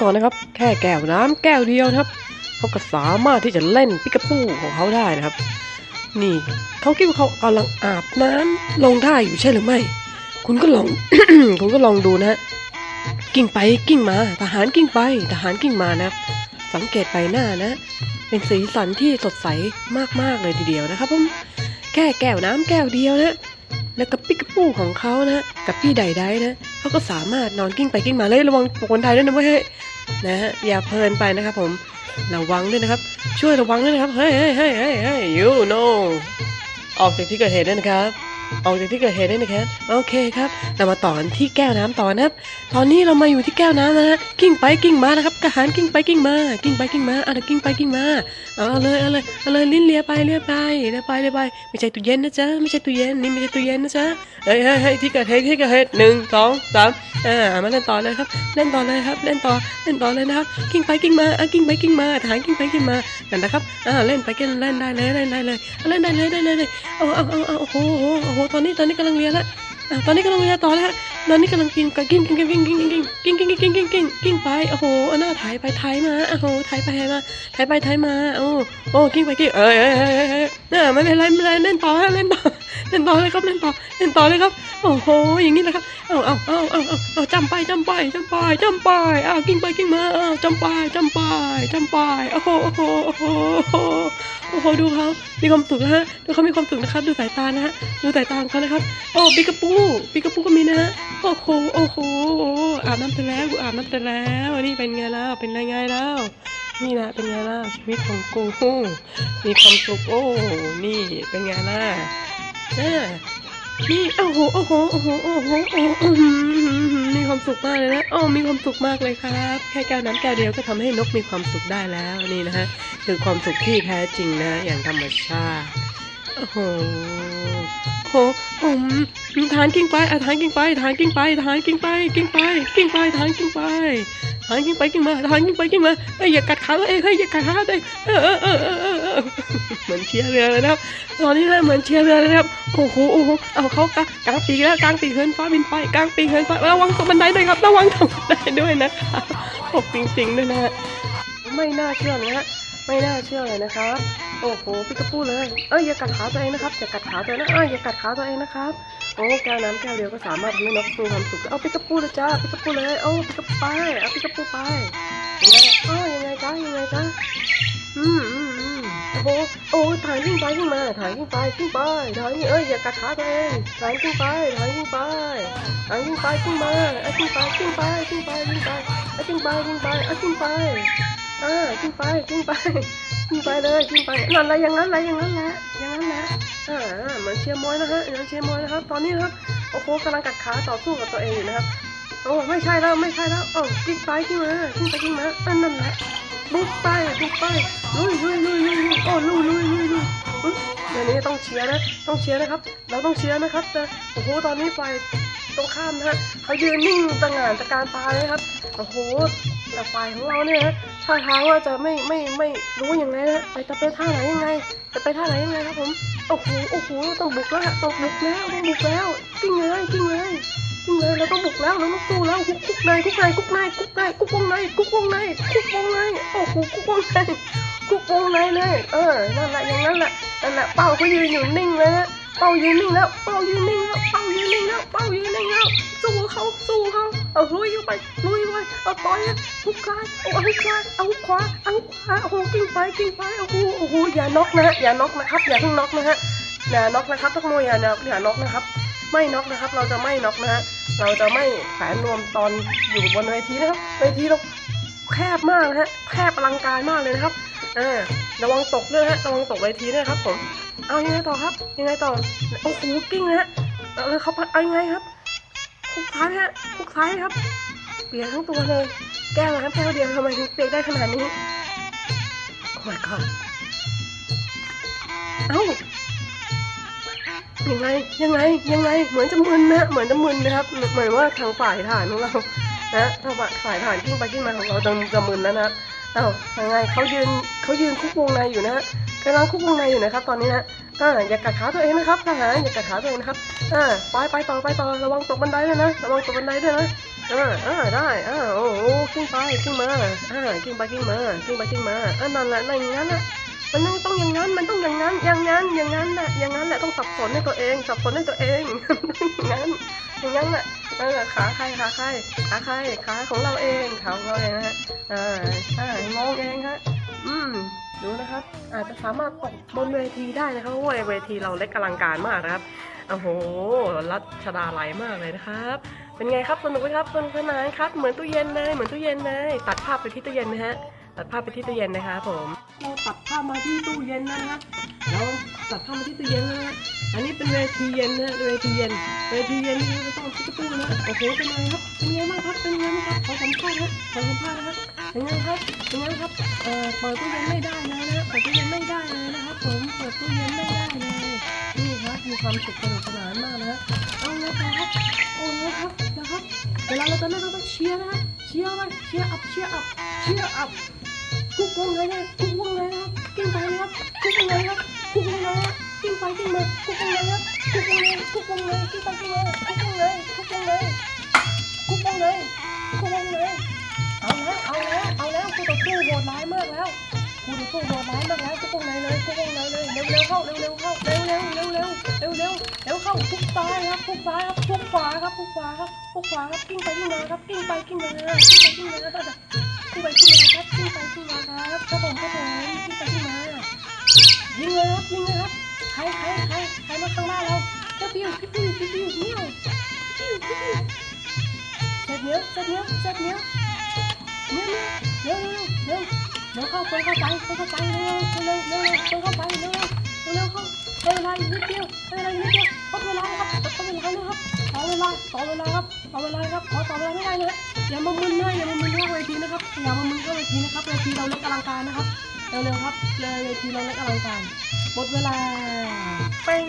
ก่อนนะครับ แค่แก้วน้ำแก้วเดียวนะครับเขาก็สามารถที่จะเล่นปิกาปูของเขาได้นะครับ นี่เขาคิดว่าเขากำลังอาบน้ำลงท่าอยู่ใช่หรือไม่ คุณก็ลองคุณก็ลองดูนะฮะกิ้งไปกิ้งมา ทหารกิ้งไป ทหารกิ้งมานะครับสังเกตใบหน้านะ เป็นสีสันที่สดใสมากๆเลยทีเดียวนะครับผมแค่แก้วน้ำแก้วเดียวนะ แล้วกับปิกาปูของเขานะ กับพี่ใดได้นะเขาก็สามารถนอนกิ้งไปกิ้งมาเลยระวังปกคนไทยด้วยนะเว้ยนะฮะอย่าเพลินไปนะครับผมระวังด้วยนะครับ ช่วยระวังด้วยนะครับเฮ้ยเฮ้ยเฮ้ยเฮ้ยเฮ้ย you know ออกจากที่เกิดเหตุด้วยนะครับ ออกจากที่เกิดเหตุได้นะครับโอเคครับเรามาต่อนที่แก้วน้ำต่อนะครับ ตอนนี้เรามาอยู่ที่แก้วน้ำนะฮะกิ้งไปกิ้งมานะครับกระหารกิ้งไปกิ้งมากิ้งไปกิ้งมาอะเดี๋ยวกิ้งไปกิ้งมาเอาเลยเอาเลยเอาเลยลิ้นเลียไปเลียไปเลียไปเลียไปไม่ใช่ตู้เย็นนะจ๊ะไม่ใช่ตู้เย็นนี่ไม่ใช่ตู้เย็นนะจ๊ะเฮ้ยเฮ้ยที่เกิดเหตุที่เกิดเหตุหนึ่งสองสามอ่ามาเล่นต่อเลยครับ เล่นต่อเลยครับ เล่นต่อเล่นต่อเลยนะครับ กิ้งไปกิ้งมาอะกิ้งไปกิ้งมาทหารกิ้งไปกิ้งมากันนะครับอ่าเล่นไปกันเล่นได้เลยเล่นได้เลยเล่นได้เลยได้เลยเลยเอาเอาเอาเอาโอ้โหโอ้โหตอนนี้ตอนนี้กำลังเรียนล้วอะตอนนี้กำลังเรียนต่อแล้วตอนนี้กำลังกินกับกิ้งกิ้งกิ้งกิ้งกิ้งกิ้งกิ้งกิ้งกิ้งกิ้งกิ้งกิ้งกิ้งไปโอ้โหเอาหน้าถ่ายไปถ่ายมาโอ้โหถ่ายไปถ่ายมาถ่ายไปถ่ายมาโอ้โอ้กิ้งไปกิ้งเอ้ยเอ้ยเอ้ยเอ้ยเอ้ยน่าไม่เป็นไรไม่เป็นไรเล่นต่อฮะเล่นต่อเล่นต่อเลยครับเล่นต่อเล่นต่อเลยครับโอ้โหอย่างนี้นะครับเอาเอาเอาเอาเอาเอาจำไปจำไปจำไปจำไปอ้าวกิ้งไปกิ้งมาอ้าวจำไปจำไปจำไปโอ้โหโอ้โหโอ้โห อ้โหดูเขามีความสุขนะฮะดูเขามีความสุขนะครับ ดูสายตานะฮะดูสายตาของเขานะครับโอ้ปิกาปูปิกาปูก็มีนะฮะโอ้โหโอ้โหอาบน้ำเสร็จแล้วกูอาบน้ำเสร็จแล้วนี่เป็นไงแล้วเป็นไงแล้วนี่นะเป็นไงล่ะชีวิตของกูมีความสุขโอ้นี่เป็นไงล่ะอ่า นี่โอ้โหโอ้โหโอ้โหโอ้โหโอ้โหมีความสุขมากเลยนะโอ้มีความสุขมากเลยครับ แค่แก้วน้ำแก้วเดียวก็ทำให้นกมีความสุขได้แล้วนี่นะฮะคือความสุขที่แท้จริงนะอย่างธรรมชาติโอ้โหโอ้โหอืมทานกิ้งไปอะทานกิ้งไปทานกิ้งไปทานกิ้งไปกิ้งไปกิ้งไปทานกิ้งไป หานกิ้งไปกิ้งมาหานกิ้งไปกิ้งมาเฮ้ยอย่ากัดขาตัวเองเฮ้ยอย่ากัดขาตัวเองเออเออเออเออเหมือนเชียร์เรือเลยนะครับ ตอนนี้นะเหมือนเชียร์เรือเลยนะครับโอ้โหโอ้โหเอาเขากางกางปีกแล้วกางปีกเฮินฟ้าบินไปกางปีกเฮินฟ้าระวังตกบันไดด้วยครับ ระวังตกบันไดด้วยนะครับโอ้จริงๆด้วยนะฮะไม่น่าเชื่อนะฮะ ไม่น่าเชื่อเลยนะครับ โอ้โหพี่กระปู้เลย เอ้ยอย่ากัดขาตัวเองนะครับอย่ากัดขาตัวเองนะเอ้ยอย่ากัดขาตัวเองนะครับ โอ้แก้วน้ำแก้วเดียวก็สามารถทำให้นกมีความสุขเอาพี่กระปู้เลยจ้าพี่กระปู้เลยเอาพี่กระปู้ไปเอาพี่กระปู้ไปยังไงเอ้ยยังไงจ้ายังไงจ้าอืมอืมอืมโอ้โหโอ้ถ่ายขึ้นไปขึ้นมาถ่ายขึ้นไปขึ้นไปถ่ายเอ้ยอย่ากัดขาตัวเองถ่ายขึ้นไปถ่ายขึ้นไปถ่ายขึ้นไปขึ้นมาเอาขึ้นไปขึ้นไปขึ้นไปขึ้นไปเอาขึ้นไปขึ้นไปเอาขึ้นไป อ่าขึ้นไปขึ้นไปขึ้นไปเลยขึ้นไปนั่นแหละอย่างนั้นแหละอย่างนั้นแหละอย่างนั้นแหละอ่าเหมือนเชียร์มวยนะฮะเหมือนเชียร์มวยนะครับ ตอนนี้นะครับโอ้โหกำลังกัดขาต่อสู้กับตัวเองอยู่นะครับโอ้ไม่ใช่แล้วไม่ใช่แล้วโอ้กิ้งไปกิ้งมากิ้งไปกิ้งมาอันนั่นแหละบุกไปบุกไปลุยลุยลุยลุยโอ้ลุยลุยลุยลุยเดี๋ยวนี้ต้องเชียร์นะต้องเชียร์นะครับ เราต้องเชียร์นะครับแต่โอ้โหตอนนี้ฝ่ายตรงข้ามนะฮะเขายืนนิ่งต่างงานตะการตาเลยครับโอ้โหแต่ฝ่ายของเราเนี่ยฮะ ท่าทางว่าจะไม่ไม่ไม่รู้ยังไงนะไปจะไปท่าไหนยังไง จะไปท่าไหนยังไงครับผมโอ้โหโอ้โหต้องบุกแล้วฮะต้องบุกแล้วต้องบุกแล้วกิ้งเลยกิ้งเลยเลยเราต้องบุกแล้วเราต้องสู้แล้วคุกคุกในคุกในคุกในคุกในคุกวงในคุกวงในคุกวงในโอ้โหคุกวงในคุกวงในเลยเออนั่นแหละอย่างนั้นแหละนั่นแหละเป้าเขายืนอยู่นิ่งเลยนะ เป้ายืนนิ่งแล้วเป้ายืนนิ่งแล้วเป้ายืนนิ่งแล้วเป้ายืนนิ่งแล้วสู้เขาสู้เขาเอาลุยไปลุยไปเอาต่อยหุกซ้ายเอาหุกซ้ายเอาหุกขวาเอาขวาโอ้โหกิ้งไปกิ้งไปโอ้โหโอ้โหอย่าน็อกนะฮะอย่าน็อกนะครับอย่าเพิ่งน็อกนะฮะอย่าน็อกนะครับทุกมวยอย่าน็อกอย่าน็อกนะครับ ไม่น็อกนะครับ เราจะไม่น็อกนะฮะเราจะไม่แขวนรวมตอนอยู่บนเวทีนะครับเวทีเราแคบมากนะฮะแคบอลังการมากเลยนะครับอ่าระวังตกด้วยนะฮะระวังตกเวทีด้วยนะครับผม เอายังไงต่อครับ ยังไงต่อ โอ้โหกิ้งนะฮะเอาเลยเขาเอายังไงครับคุกท้ายฮะคุกท้ายครับ เปียกทั้งตัวเลย แก้วน้ำแก้วเดียวทำไมถึงเปียกได้ขนาดนี้โอ้ my god เอ้ายังไงยังไงยังไงเหมือนจะมึนนะเหมือนจะมึนนะครับ เหมือนว่าทางฝ่ายฐานของเรานะทางฝ่ายฐานกิ้งไปกิ้งมาของเราจะจะมึนแล้วนะเอ้ายังไงเขายืนเขายืนคุกวงในอยู่นะฮะ กำลังคุกวงในอยู่นะครับ ตอนนี้นะอ่าอย่ากัดขาตัวเองนะครับทหารอย่ากัดขาตัวเองนะครับอ่าไปไปต่อไปต่อระวังตกบันไดด้วยนะระวังตกบันไดด้วยนะออเออได้เออโอ้โหกิ้งไปกิ้งมาเออกิ้งไปกิ้งมากิ้งไปกิ้งมาเออนั่นแหละนั่นอย่างนั้นนะมันต้องต้องอย่างนั้นมันต้องอย่างนั้นอย่างนั้นอย่างนั้นแหละอย่างนั้นแหละต้องสับสนให้ตัวเองสับสนให้ตัวเองอย่างนั้นอย่างนั้นแหละเออขาใครขาใครขาใครขาของเราเองขาของเราเองนะฮะอ่าอ่างงเองฮะอืม ดูนะครับ อาจจะสามารถตกบนเวทีได้นะครับเพราะว่าเวทีเราเล็กอลังการมากนะครับโอ้โหรัชดาไหลมากเลยนะครับ เป็นไงครับสนุกไหมครับสนุกสนานครับ เหมือนตู้เย็นเลยเหมือนตู้เย็นเลยตัดภาพไปที่ตู้เย็นนะฮะตัดภาพไปที่ตู้เย็นนะครับผมเราตัดภาพมาที่ตู้เย็นนะฮะเราตัดภาพมาที่ตู้เย็นนะฮะอันนี้เป็นเวทีเย็นนะฮะเวทีเย็นเวทีเย็นนี่เราต้องที่ตู้นะโอ้โหเป็นไงครับเป็นไงบ้างครับเป็นไงบ้างครับขอสัมภาษณ์ฮะขอสัมภาษณ์นะฮะเป็นไงครับเป็นไงครับ เออเปิดตู้เย็นไม่ได้เลยนะฮะเปิดตู้เย็นไม่ได้เลยนะครับผมเปิดตู้เย็นไม่ได้เลยนี่ครับมีความสุขสนุกสนานมากนะฮะเอาลยครับโอ้ยครับนะครับเวลาเราจะเล่นเราต้องเชียร์นะครับเชียร์ไปเชียร์อัพเชียร์อัพเชียร์อัพกุ๊กวงเลยนะกุ๊กวงเลยนะครับกิ้งไปนะครับกุ๊กวงเลยครับกุ๊กวงเลยครับกิ้งไปกิ้งมากุ๊กวงเลยครับกุ๊กวงเลยกุ๊กวงเลยกิ้งไปกิ้งมากุ๊กวงเลยกุ๊กวงเลยกุ๊กวงเลยกุ๊กวงเลยเอาแล้วเอาแล้วเอาแล้วคู่ต่อสู้ คู่ต่อสู้โหดร้ายมากแล้วกุ๊กวงเลยเลยกุ๊กวงเลยเลยเร็วเร็วเข้าเร็วเร็วเข้าเร็วเร็วเร็วเร็วเร็วเร็วเร็วเข้าทุกซ้ายครับทุกซ้ายครับทุกขวาครับทุกขวาครับพวกขวาครับกิ้งไปกิ้งมาครับกิ้งไปกิ้งมากิ้งไปกิ้งมากิ้งไปกิ้งมาครับกิ้งไปกิ้งมาครับครับผมครับผมกิ้งไปกิ้งมายิงเลยครับยิงเลยครับใครใครใครใครมาข้างหน้าเราเจ้าปิ้วปิ้วปิ้วปิ้วเนี้ยวปิ้วปิ้วเสร็จเนี้ยเสร็จเนี้ยเสร็จเนี้ยเนี้ยเนี้ยเร็วเร็วเร็ว เร็วเข้าไปเข้าใจเข้าใจเร็วเร็วเร็วเร็วเข้าไปเร็วเร็วเข้าเวลาอีกนิดเดียวเวลาอีกนิดเดียวทดเวลาครับทดเวลานะครับต่อเวลาต่อเวลาครับต่อเวลาครับขอต่อเวลาไม่ได้นะอย่ามามึนนะอย่ามามึนข้างเวทีนะครับอย่ามามึนข้างเวทีนะครับเวทีเราเล็กอลังการนะครับเร็วๆครับเลยเวทีเราเล็กอลังการหมดเวลาเป้ง